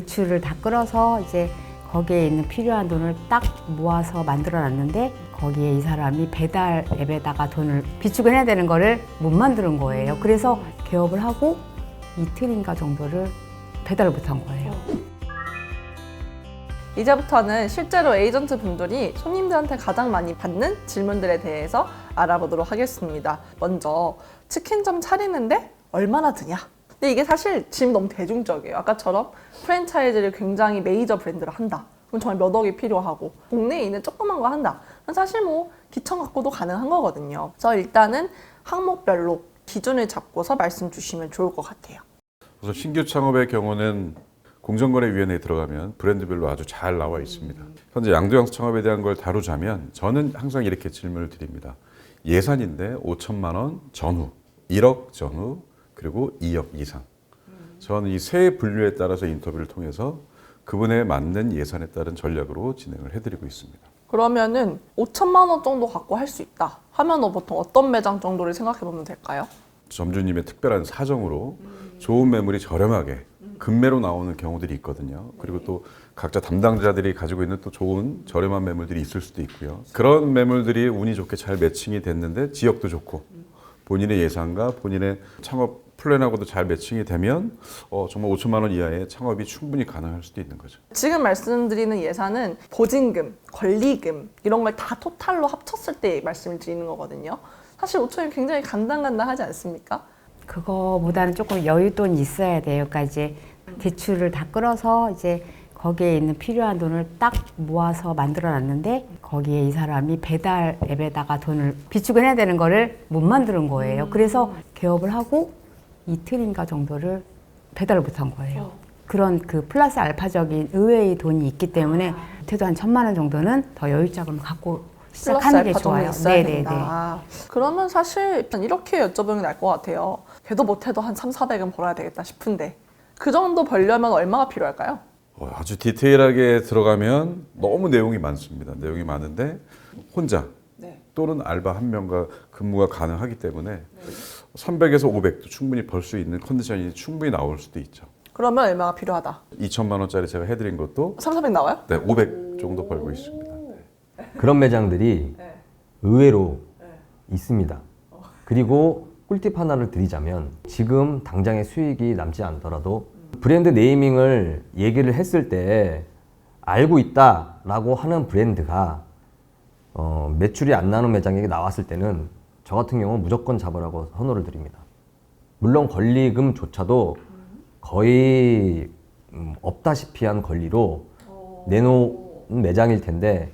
대출을 다 끌어서 이제 거기에 있는 필요한 돈을 딱 모아서 만들어 놨는데 거기에 이 사람이 배달 앱에다가 돈을 비축을 해야 되는 거를 못 만드는 거예요. 그래서 개업을 하고 이틀인가 정도를 배달을 못 한 거예요. 이제부터는 실제로 에이전트 분들이 손님들한테 가장 많이 받는 질문들에 대해서 알아보도록 하겠습니다. 먼저 치킨점 차리는데 얼마나 드냐? 근데 이게 사실 지금 너무 대중적이에요. 아까처럼 프랜차이즈를 굉장히 메이저 브랜드를 한다. 그럼 정말 몇 억이 필요하고 국내에 있는 조그만 거 한다. 사실 뭐 기청 갖고도 가능한 거거든요. 그래서 일단은 항목별로 기준을 잡고서 말씀 주시면 좋을 것 같아요. 우선 신규 창업의 경우는 공정거래위원회에 들어가면 브랜드별로 아주 잘 나와 있습니다. 현재 양도형 창업에 대한 걸 다루자면 저는 항상 이렇게 질문을 드립니다. 예산인데 5천만 원 전후, 1억 전후, 그리고 2억 이상. 저는 이 세 분류에 따라서 인터뷰를 통해서 그분에 맞는 예산에 따른 전략으로 진행을 해드리고 있습니다. 그러면은 5천만 원 정도 갖고 할 수 있다 하면 은 보통 어떤 매장 정도를 생각해 보면 될까요? 점주님의 특별한 사정으로 좋은 매물이 저렴하게 금매로 나오는 경우들이 있거든요. 그리고 또 각자 담당자들이 가지고 있는 또 좋은 저렴한 매물들이 있을 수도 있고요. 그런 매물들이 운이 좋게 잘 매칭이 됐는데 지역도 좋고 본인의 예산과 본인의 창업 플랜하고도 잘 매칭이 되면 어, 정말 5천만 원 이하의 창업이 충분히 가능할 수도 있는 거죠. 지금 말씀드리는 예산은 보증금, 권리금 이런 걸 다 토탈로 합쳤을 때 말씀을 드리는 거거든요. 사실 5천이 굉장히 간당간당하지 않습니까? 그거보다는 조금 여윳돈이 있어야 돼요. 그러니까 이제 대출을 다 끌어서 이제 거기에 있는 필요한 돈을 딱 모아서 만들어 놨는데 거기에 이 사람이 배달 앱에다가 돈을 비축을 해야 되는 거를 못 만드는 거예요. 그래서 개업을 하고 이틀인가 정도를 배달을 못한 거예요. 그런 그 플러스 알파적인 의외의 돈이 있기 때문에 못해도 한 천만 원 정도는 더 여유 자금을 갖고 시작하는 게 좋아요. 네네네. 그러면 사실 이렇게 여쭤보면 알것 같아요. 걔도 못해도 한 3, 400은 벌어야 되겠다 싶은데 그 정도 벌려면 얼마가 필요할까요? 어, 아주 디테일하게 들어가면 너무 내용이 많습니다. 내용이 많은데 혼자 네. 또는 알바 한 명과 근무가 가능하기 때문에 300에서 500도 충분히 벌 수 있는 컨디션이 충분히 나올 수도 있죠. 그러면 얼마가 필요하다? 2천만 원짜리 제가 해드린 것도 3, 400 나와요? 네, 500 정도 벌고 있습니다. 그런 매장들이 네. 의외로 있습니다. 그리고 꿀팁 하나를 드리자면 지금 당장의 수익이 남지 않더라도 브랜드 네이밍을 얘기를 했을 때 알고 있다라고 하는 브랜드가 어, 매출이 안 나는 매장에게 나왔을 때는 저 같은 경우는 무조건 잡으라고 선호를 드립니다. 물론 권리금조차도 거의 음, 없다시피 한 권리로 내놓은 매장일 텐데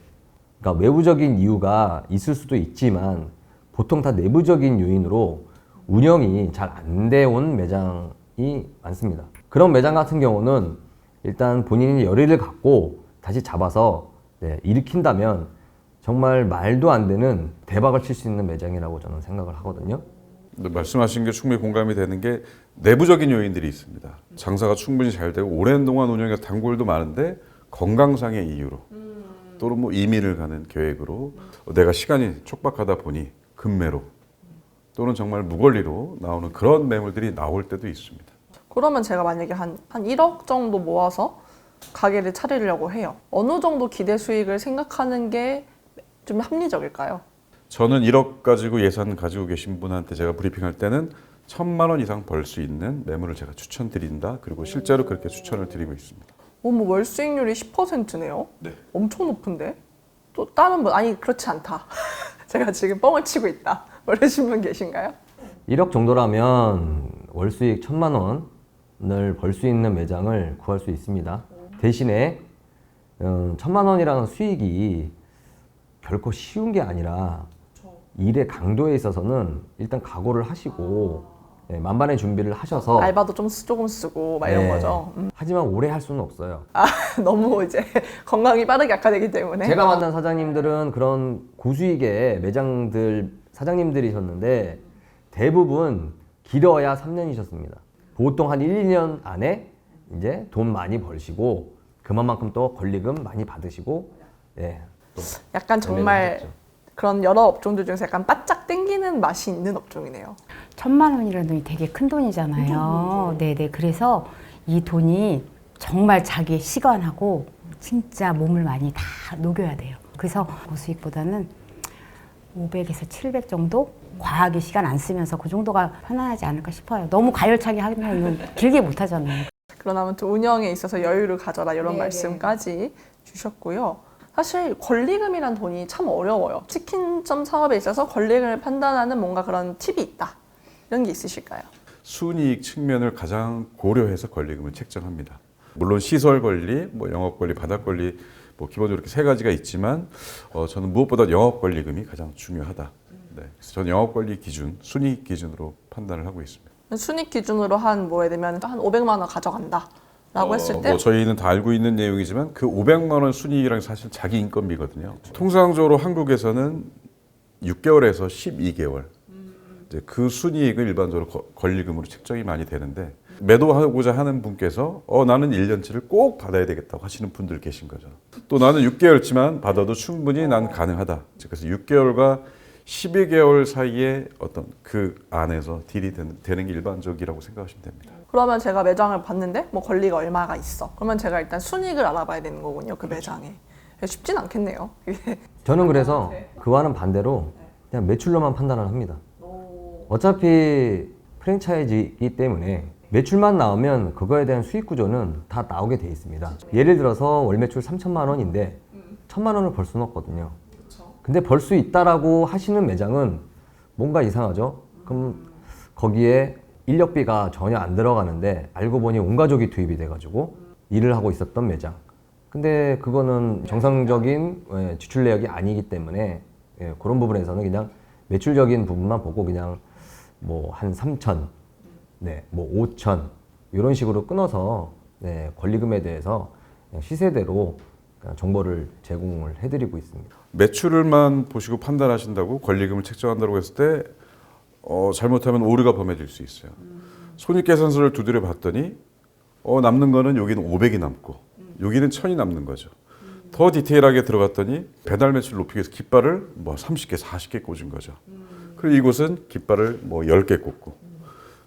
그러니까 외부적인 이유가 있을 수도 있지만 보통 다 내부적인 요인으로 운영이 잘 안 돼온 매장이 많습니다. 그런 매장 같은 경우는 일단 본인이 열의를 갖고 다시 잡아서 네, 일으킨다면 정말 말도 안 되는 대박을 칠 수 있는 매장이라고 저는 생각을 하거든요. 말씀하신 게 충분히 공감이 되는 게 내부적인 요인들이 있습니다. 장사가 충분히 잘 되고 오랜 동안 운영해 단골도 많은데 건강상의 이유로 또는 뭐 이민을 가는 계획으로 내가 시간이 촉박하다 보니 금매로 또는 정말 무권리로 나오는 그런 매물들이 나올 때도 있습니다. 그러면 제가 만약에 한, 한 1억 정도 모아서 가게를 차리려고 해요. 어느 정도 기대 수익을 생각하는 게 좀 합리적일까요? 저는 1억 가지고 예산 가지고 계신 분한테 제가 브리핑할 때는 천만 원 이상 벌 수 있는 매물을 제가 추천드린다. 그리고 실제로 그렇게 추천을 드리고 있습니다. 어머 월 수익률이 10%네요? 네. 엄청 높은데? 또 다른 분 아니 그렇지 않다. 제가 지금 뻥을 치고 있다. 모르신 분 계신가요? 1억 정도라면 월 수익 천만 원을 벌 수 있는 매장을 구할 수 있습니다. 대신에 음, 천만 원이라는 수익이 결코 쉬운 게 아니라 일의 강도에 있어서는 일단 각오를 하시고 네, 만반의 준비를 하셔서 알바도 좀 쓰- 조금 쓰고 막 이런 네. 거죠. 음. 하지만 오래 할 수는 없어요. 아 너무 이제 건강이 빠르게 악화되기 때문에 제가 만난 사장님들은 그런 고수익의 매장들 사장님들이셨는데 대부분 길어야 3년이셨습니다. 보통 한 1, 2년 안에 이제 돈 많이 벌시고 그만큼 또 권리금 많이 받으시고 예. 또 약간 정말. 그런 여러 업종들 중에서 약간 바짝 땡기는 맛이 있는 업종이네요. 천만 원이라는 돈이 되게 큰 돈이잖아요. 네네. 그래서 이 돈이 정말 자기 시간하고 진짜 몸을 많이 다 녹여야 돼요. 그래서 고수익보다는 500에서 700 정도 과하게 시간 안 쓰면서 그 정도가 편안하지 않을까 싶어요. 너무 가열차게 하면 길게 못 하잖아요. 그런 아무튼 운영에 있어서 여유를 가져라 이런 네네. 말씀까지 주셨고요. 사실 권리금이란 돈이 참 어려워요. 치킨점 사업에 있어서 권리금을 판단하는 뭔가 그런 팁이 있다. 이런 게 있으실까요? 순이익 측면을 가장 고려해서 권리금을 책정합니다. 물론 시설 권리, 뭐 영업 권리, 바닥 권리, 뭐 기본적으로 이렇게 세 가지가 있지만 어, 저는 무엇보다 영업 권리금이 가장 중요하다. 네, 그래서 저는 영업 권리 기준, 순이익 기준으로 판단을 하고 있습니다. 순익 기준으로 한뭐 예를 들면 한 500만 원 가져간다. 라고 어, 했을 때뭐 저희는 다 알고 있는 내용이지만 그 500만 원 순이익이랑 사실 자기 인건비거든요. 통상적으로 한국에서는 6개월에서 12개월 이제 그 순이익을 일반적으로 거- 권리금으로 책정이 많이 되는데 매도하고자 하는 분께서 어 나는 1년치를 꼭 받아야 되겠다고 하시는 분들 계신 거죠. 또 나는 6개월치만 받아도 충분히 난 가능하다. 그래서 6개월과 12개월 사이에 어떤 그 안에서 딜이 되는, 되는 게 일반적이라고 생각하시면 됩니다. 그러면 제가 매장을 봤는데 뭐 권리가 얼마가 있어. 그러면 제가 일단 순익을 알아봐야 되는 거군요. 그 매장에. 쉽진 않겠네요. 저는 그래서 그와는 반대로 그냥 매출로만 판단을 합니다. 어차피 프랜차이즈이기 때문에 매출만 나오면 그거에 대한 수익 구조는 다 나오게 돼 있습니다. 예를 들어서 월 매출 3천만 원인데 1천만 원을 벌 수는 없거든요. 근데 벌 수 있다라고 하시는 매장은 뭔가 이상하죠? 그럼 거기에 인력비가 전혀 안 들어가는데 알고 보니 온 가족이 투입이 돼가지고 일을 하고 있었던 매장. 근데 그거는 정상적인 예, 지출 내역이 아니기 때문에 예, 그런 부분에서는 그냥 매출적인 부분만 보고 그냥 뭐 한 3천, 네, 뭐 5천 이런 식으로 끊어서 네, 권리금에 대해서 시세대로 정보를 제공을 해드리고 있습니다. 매출을만 보시고 판단하신다고 권리금을 책정한다고 했을 때 어, 잘못하면 오류가 범해질 수 있어요. 손익계산서를 두드려 봤더니 어, 남는 거는 여기는 500이 남고 여기는 1000이 남는 거죠. 더 디테일하게 들어갔더니 배달 매출 높이기 위해서 깃발을 뭐 30개, 40개 꽂은 거죠. 그리고 이곳은 깃발을 뭐 10개 꽂고.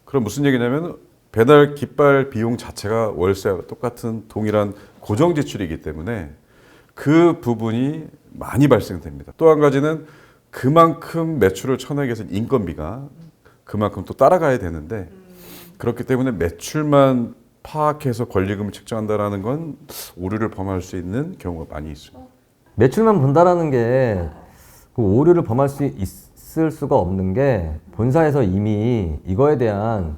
그럼 무슨 얘기냐면 배달 깃발 비용 자체가 월세와 똑같은 동일한 고정 지출이기 때문에 그 부분이 많이 발생됩니다. 또 한 가지는 그만큼 매출을 쳐내기 위해서 인건비가 그만큼 또 따라가야 되는데 그렇기 때문에 매출만 파악해서 권리금을 책정한다라는 건 오류를 범할 수 있는 경우가 많이 있습니다. 매출만 본다라는 게 그 오류를 범할 수 있을 수가 없는 게 본사에서 이미 이거에 대한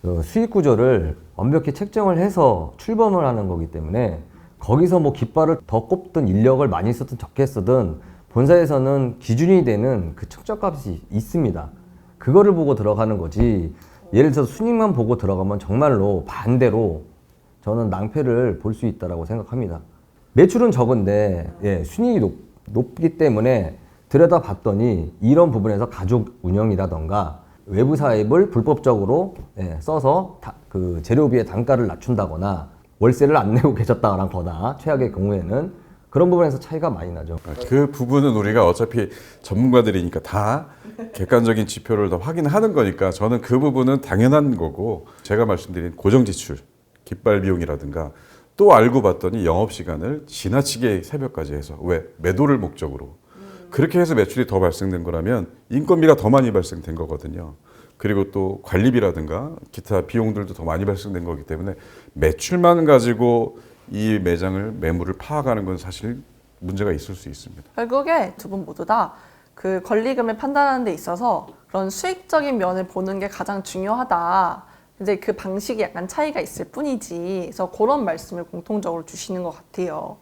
그 수익 구조를 완벽히 책정을 해서 출범을 하는 거기 때문에 거기서 뭐 깃발을 더 꼽든 인력을 많이 쓰든 적게 쓰든 본사에서는 기준이 되는 그 측정값이 있습니다. 그거를 보고 들어가는 거지. 예를 들어서 순익만 보고 들어가면 정말로 반대로 저는 낭패를 볼 수 있다라고 생각합니다. 매출은 적은데 예, 순이익이 높, 높기 때문에 들여다 봤더니 이런 부분에서 가족 운영이라던가 외부 사입을 불법적으로 예, 써서 다- 그 재료비의 단가를 낮춘다거나 월세를 안 내고 계셨다거나 거나 최악의 경우에는 그런 부분에서 차이가 많이 나죠. 그 부분은 우리가 어차피 전문가들이니까 다 객관적인 지표를 다 확인하는 거니까 저는 그 부분은 당연한 거고 제가 말씀드린 고정 지출, 깃발 비용이라든가 또 알고 봤더니 영업 시간을 지나치게 새벽까지 해서 왜 매도를 목적으로 그렇게 해서 매출이 더 발생된 거라면 인건비가 더 많이 발생된 거거든요. 그리고 또 관리비라든가 기타 비용들도 더 많이 발생된 거기 때문에 매출만 가지고 이 매장을 매물을 파악하는 건 사실 문제가 있을 수 있습니다. 결국에 두 분 모두 다 그 권리금을 판단하는 데 있어서 그런 수익적인 면을 보는 게 가장 중요하다. 이제 그 방식이 약간 차이가 있을 뿐이지. 그래서 그런 말씀을 공통적으로 주시는 것 같아요.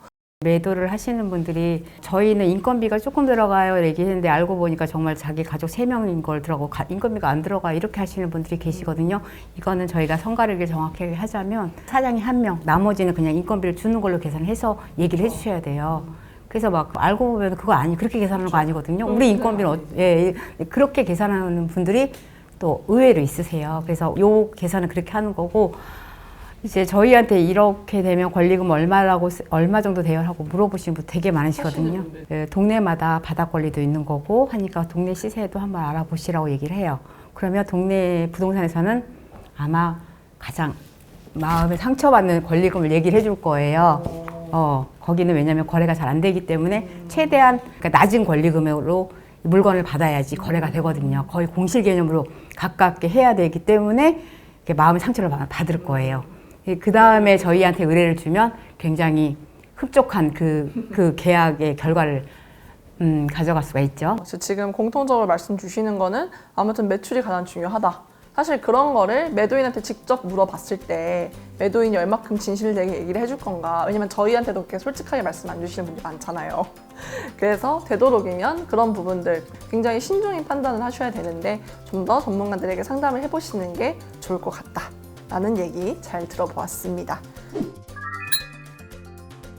매도를 하시는 분들이 저희는 인건비가 조금 들어가요 얘기했는데 알고 보니까 정말 자기 가족 세명인걸 들어가고 가- 인건비가 안 들어가 이렇게 하시는 분들이 계시거든요. 이거는 저희가 성과를 정확하게 하자면 사장이 한 명, 나머지는 그냥 인건비를 주는 걸로 계산해서 얘기를 해주셔야 돼요. 그래서 막 알고 보면 그거 아니 그렇게 계산하는 거 아니거든요. 우리 인건비는 어, 예, 예, 그렇게 계산하는 분들이 또 의외로 있으세요. 그래서 요 계산은 그렇게 하는 거고 이제 저희한테 이렇게 되면 권리금 얼마라고 쓰- 얼마 정도 돼요 하고 물어보시는 분 되게 많으시거든요. 예, 동네마다 바닥 권리도 있는 거고 하니까 동네 시세도 한번 알아보시라고 얘기를 해요. 그러면 동네 부동산에서는 아마 가장 마음에 상처받는 권리금을 얘기를 해줄 거예요. 어, 거기는 왜냐하면 거래가 잘 안 되기 때문에 최대한 그러니까 낮은 권리금으로 물건을 받아야지 거래가 되거든요. 거의 공실 개념으로 가깝게 해야 되기 때문에 마음의 상처를 받- 받을 거예요. 그 다음에 저희한테 의뢰를 주면 굉장히 흡족한 그, 그 계약의 결과를 음, 가져갈 수가 있죠. 지금 공통적으로 말씀 주시는 거는 아무튼 매출이 가장 중요하다. 사실 그런 거를 매도인한테 직접 물어봤을 때 매도인이 얼마큼 진실되게 얘기를 해줄 건가. 왜냐면 저희한테도 그렇게 솔직하게 말씀 안 주시는 분들이 많잖아요. 그래서 되도록이면 그런 부분들 굉장히 신중히 판단을 하셔야 되는데 좀 더 전문가들에게 상담을 해보시는 게 좋을 것 같다. 라는 얘기 잘 들어보았습니다.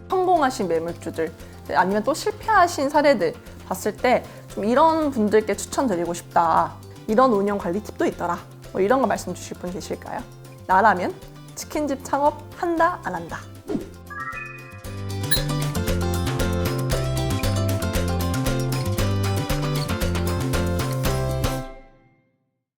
성공하신 매물주들 아니면 또 실패하신 사례들 봤을 때 좀 이런 분들께 추천드리고 싶다. 이런 운영 관리 팁도 있더라. 뭐 이런 거 말씀 주실 분 계실까요? 나라면 치킨집 창업 한다 안 한다.